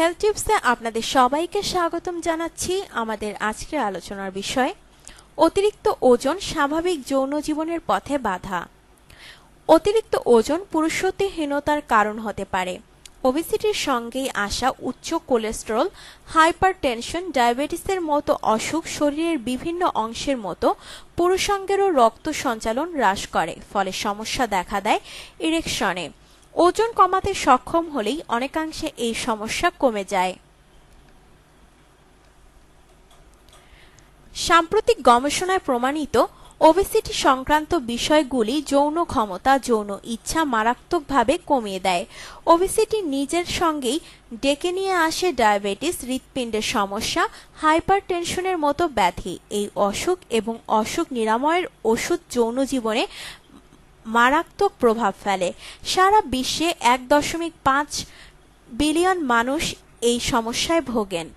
Health টিপসে আপনাদের সবাইকে স্বাগতম জানাচ্ছি আমাদের আজকের আলোচনার বিষয়, অতিরিক্ত ওজন স্বাভাবিক যৌন জীবনের পথে বাধা। অতিরিক্ত ওজন পুরুষত্বহীনতার কারণ হতে পারে। ওবেসিটির সঙ্গেই আসা উচ্চ কোলেস্টেরল হাইপারটেনশন ডায়াবেটিসের মতো অসুখ শরীরের বিভিন্ন অংশের মতো পুরুষাঙ্গেরও রক্ত সঞ্চালন হ্রাস করে, ফলে সমস্যা দেখা দেয় ইরেকশনে ওজন কমাতে সক্ষম হলেই অনেকাংশে এই সমস্যা কমে যায়। সাম্প্রতিক গবেষণায় প্রমাণিত ওবেসিটি সংক্রান্ত বিষয়গুলি যৌন ক্ষমতা, যৌন ইচ্ছা মারাত্মকভাবে কমিয়ে দেয়। ওবেসিটি নিজের সঙ্গেই ডেকে নিয়ে আসে ডায়াবেটিস হৃৎপিণ্ডের সমস্যা হাইপারটেনশনের মতো ব্যাধি। এই অসুখ এবং অসুখ নিরাময়ের ওষুধ যৌন জীবনে মারাত্মক প্রভাব ফেলে। সারা বিশ্বে এক দশমিক পাঁচ বিলিয়ন মানুষ এই সমস্যায় ভোগেন।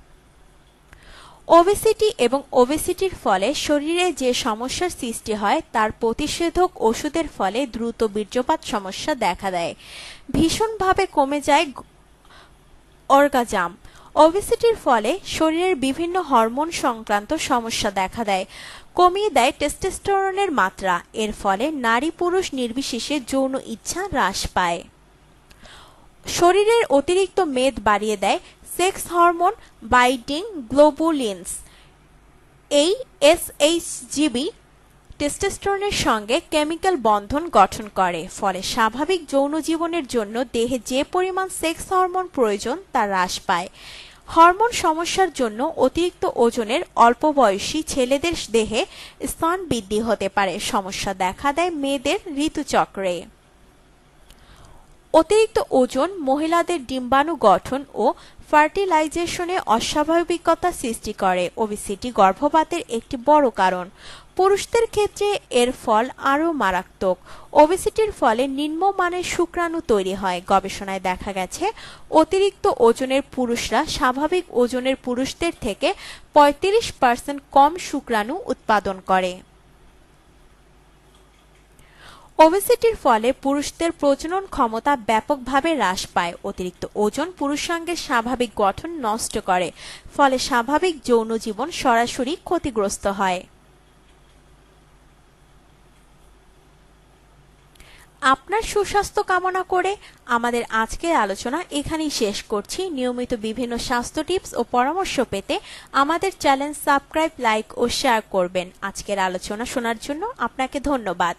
ওবেসিটি এবং ওবেসিটির ফলে শরীরে যে সমস্যার সৃষ্টি হয়, তার প্রতিষেধক ওষুধের ফলে দ্রুত বীর্যপাত সমস্যা দেখা দেয়। ভীষণভাবে কমে যায় অর্গাজাম। ওবেসিটির ফলে শরীরের বিভিন্ন হরমোন সংক্রান্ত সমস্যা দেখা দেয়। কমিয়ে দেয় টেস্টোস্টেরনের মাত্রা। এর ফলে নারী পুরুষ নির্বিশেষে যৌন ইচ্ছা হ্রাস পায়। শরীরের অতিরিক্ত মেদ বাড়িয়ে দেয় সেক্স হরমোন বাইটিং গ্লোবুলিনস। এই এসএইচজিবি টেস্টোস্টেরনের সঙ্গে কেমিক্যাল বন্ধন গঠন করে, ফলে স্বাভাবিক যৌন জীবনের জন্য দেহে যে পরিমাণ সেক্স হরমোন প্রয়োজন তা হ্রাস পায়। হরমোন সমস্যার জন্য অতিরিক্ত ওজনের অল্প বয়সী ছেলেদের দেহে স্তন বৃদ্ধি হতে পারে। সমস্যা দেখা দেয় মেয়েদের ঋতুচক্রে। অতিরিক্ত ওজন, মহিলাদের ডিম্বাণু গঠন ও ফার্টিলাইজেশনে অস্বাভাবিকতা সৃষ্টি করে। ওবিসিটি গর্ভপাতের একটি বড় কারণ। পুরুষদের ক্ষেত্রে এর ফল আরও মারাত্মক। ওবেসিটির ফলে নিম্নমানের শুক্রাণু তৈরি হয়। গবেষণায় দেখা গেছে, অতিরিক্ত ওজনের পুরুষরা স্বাভাবিক ওজনের পুরুষদের থেকে পঁয়ত্রিশ পার্সেন্ট কম শুক্রাণু উৎপাদন করে। ওবেসিটির ফলে পুরুষদের প্রজনন ক্ষমতা ব্যাপকভাবে হ্রাস পায়। অতিরিক্ত ওজন পুরুষাঙ্গের স্বাভাবিক গঠন নষ্ট করে, ফলে স্বাভাবিক যৌন জীবন সরাসরি ক্ষতিগ্রস্ত হয়। আপনার সুস্বাস্থ্য কামনা করে আমাদের আজকের আলোচনা এখানেই শেষ করছি। নিয়মিত বিভিন্ন স্বাস্থ্য টিপস ও পরামর্শ পেতে আমাদের চ্যানেল সাবস্ক্রাইব, লাইক ও শেয়ার করবেন। আজকের আলোচনা শোনার জন্য আপনাকে ধন্যবাদ।